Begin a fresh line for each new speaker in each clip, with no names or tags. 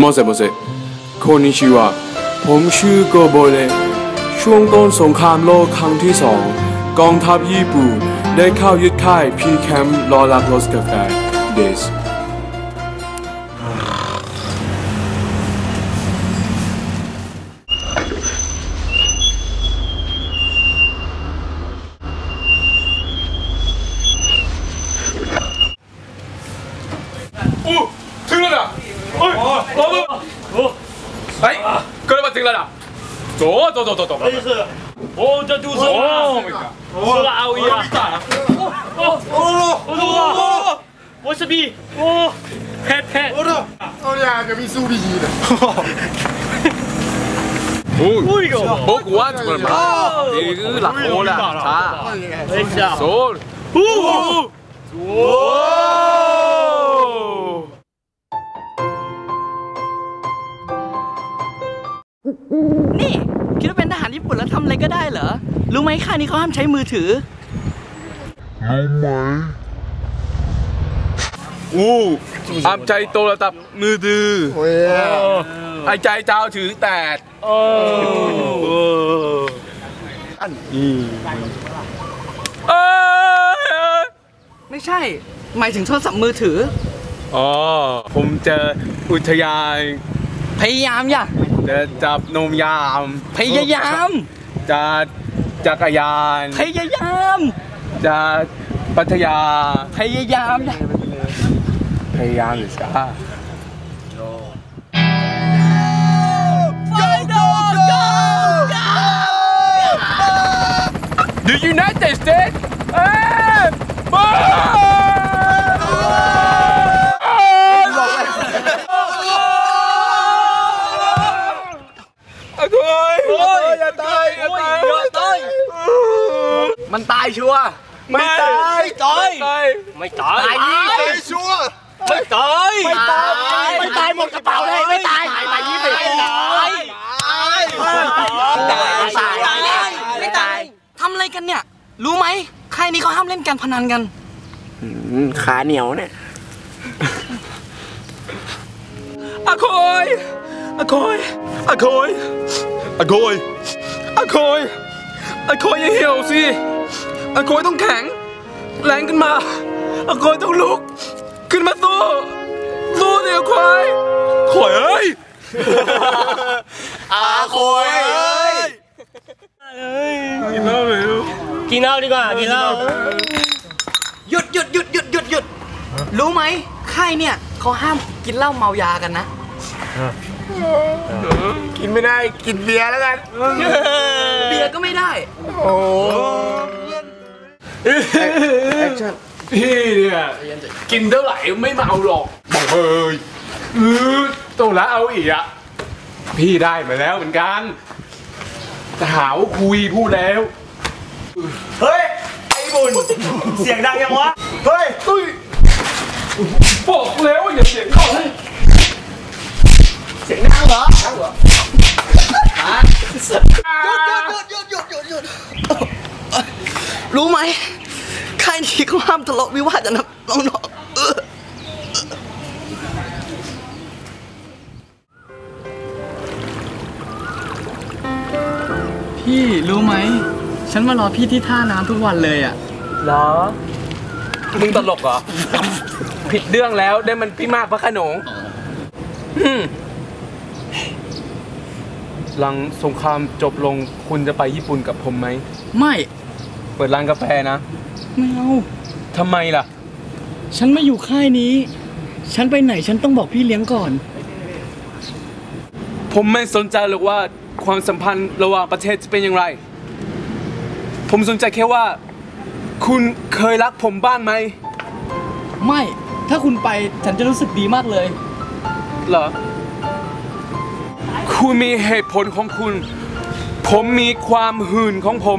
มอเซมอเซคนิชิวะผมชื่อโกโบเลช่วงต้นสงครามโลกครั้งที่สองกองทัพญี่ปุ่นได้เข้ายึดค่ายพีแคมป์รอรับรถกาแฟเดส
오! 등 哎，过
来把进来啦，走
走
走走
走。没事。哦，
这就是啊，是啦，阿威啊。哦哦哦哦哦哦哦！我是 B，哦，拍拍。我的，我俩隔
壁
苏力机
的。哎呦，好古啊，这个嘛，这个
拉火了，啊，没
事。
走。哦。
哦。
นี่คิดว่าเป็นทหารญี่ปุ่นแล้วทำอะไรก็ได้เหรอ รู้ไหมค่านี้เขาห้ามใช้มือถือ
รู้ไหมอู้ห้ามใช้โทรศัพท์มือถือหายใจเจ้าถือแตด
โอ้
อันนี้
ไม่ใช่ หมายถึงโทรศัพท์มือถือ
อ๋อ ผมเจออุทยาน
พยายามอย่า
จะจั
บนมยาม พยายาม
จะจัก
รยาน
พยายาม จะปัทยา พยายามอย่าพยายามหรือช้า The United States and...
มันตายชัวร์
ไม่ตายตาย
ไม่ตาย
ตายนี่
ไม่ตาย
ไม่ตายไม่ตายหมดกระเป๋าเลยไม่ตายตายยี่สิบ
ไม่ตาย
ตายตายไม่ตายทำอะไรกันเนี่ย รู้ไหมค่ายนี้เขาห้ามเล่นการพนันกัน
ขาเหนียวเนี่ย
อะโคอยอะโคอยอะโคอยอะโคอยอะโคอยอะโคอยอย่าเหี่ยวสิ อะโคอยต้องแข็ง แรงขึ้นมาอะโคอยต้องลุก ขึ้นมาสู้สู้เดี๋ยวควายควายเอ้ย
อาโคยเอ้ย
กินเหล้าเลยลูก
กินเหล้าดีกว่ากินเหล้า
หยุดหยุดหยุดหยุดหยุดหยุดรู้ไหมค่ายเนี่ยเขาห้ามกินเหล้าเมายากันนะ
กินไม่ได้กินเบียร์แล้วกัน
เบียร์ก็ไม่ได้
โอ้
พี่เนี่ยกินเท่าไหร่ไม่เมาหรอกบอกเฮ้ยเออต้องละเอาอีกอะพี่ได้มาแล้วเหมือนกันแต่หาว่าคุยพูดแล้ว
เฮ้ยไอ้บุญเสียงดังยังวะ
เฮ้ย
เฮ้ยบอกแล้วว่าอย่าเสียงดัง
เสียงดังเหรอ
หยุดหยุดหยุดหยุด
รู้ไหมค่ายนี้เขาห้ามทะเลาะวิวาทกันนะน้องๆเออพี่รู้ไหม ฉันมารอพี่ที่ท่าน้ำทุกวันเลยอะ
เหรอ มึงตลกเหรอ ผิดเรื่องแล้วได้มันพี่มากพระโขนงอืมหลังสงครามจบลงคุณจะไปญี่ปุ่นกับผมไหม
ไม่
เปิดร้านกาแฟนะ
ไม่เอา
ทำไมล่ะ
ฉันไม่อยู่ค่ายนี้ ฉันไปไหนฉันต้องบอกพี่เลี้ยงก่อน
ผมไม่สนใจหรอกว่าความสัมพันธ์ระหว่างประเทศจะเป็นอย่างไร ผมสนใจแค่ว่า คุณเคยรักผมบ้างไหม
ไม่ ถ้าคุณไปฉันจะรู้สึกดีมากเลย
เหรอ คุณมีเหตุผลของคุณ ผมมีความหื่นของผม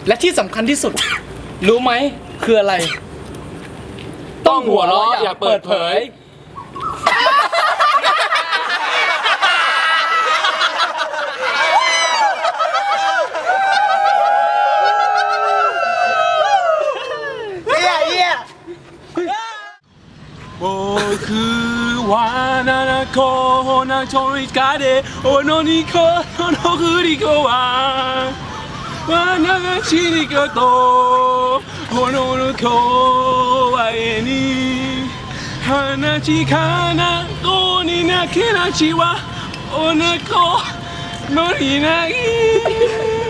ยเธอ
ไปเอาไปเอาไป
言葉でも表せない
สำคัญที่สุด รู้ไหมคืออะไร ต้องหัวเราะอย่าเปิดเผย
僕は七個なちょいかでおのにこの振り子は 流しにことこのの今に話かな子に泣けなしはおなかりない。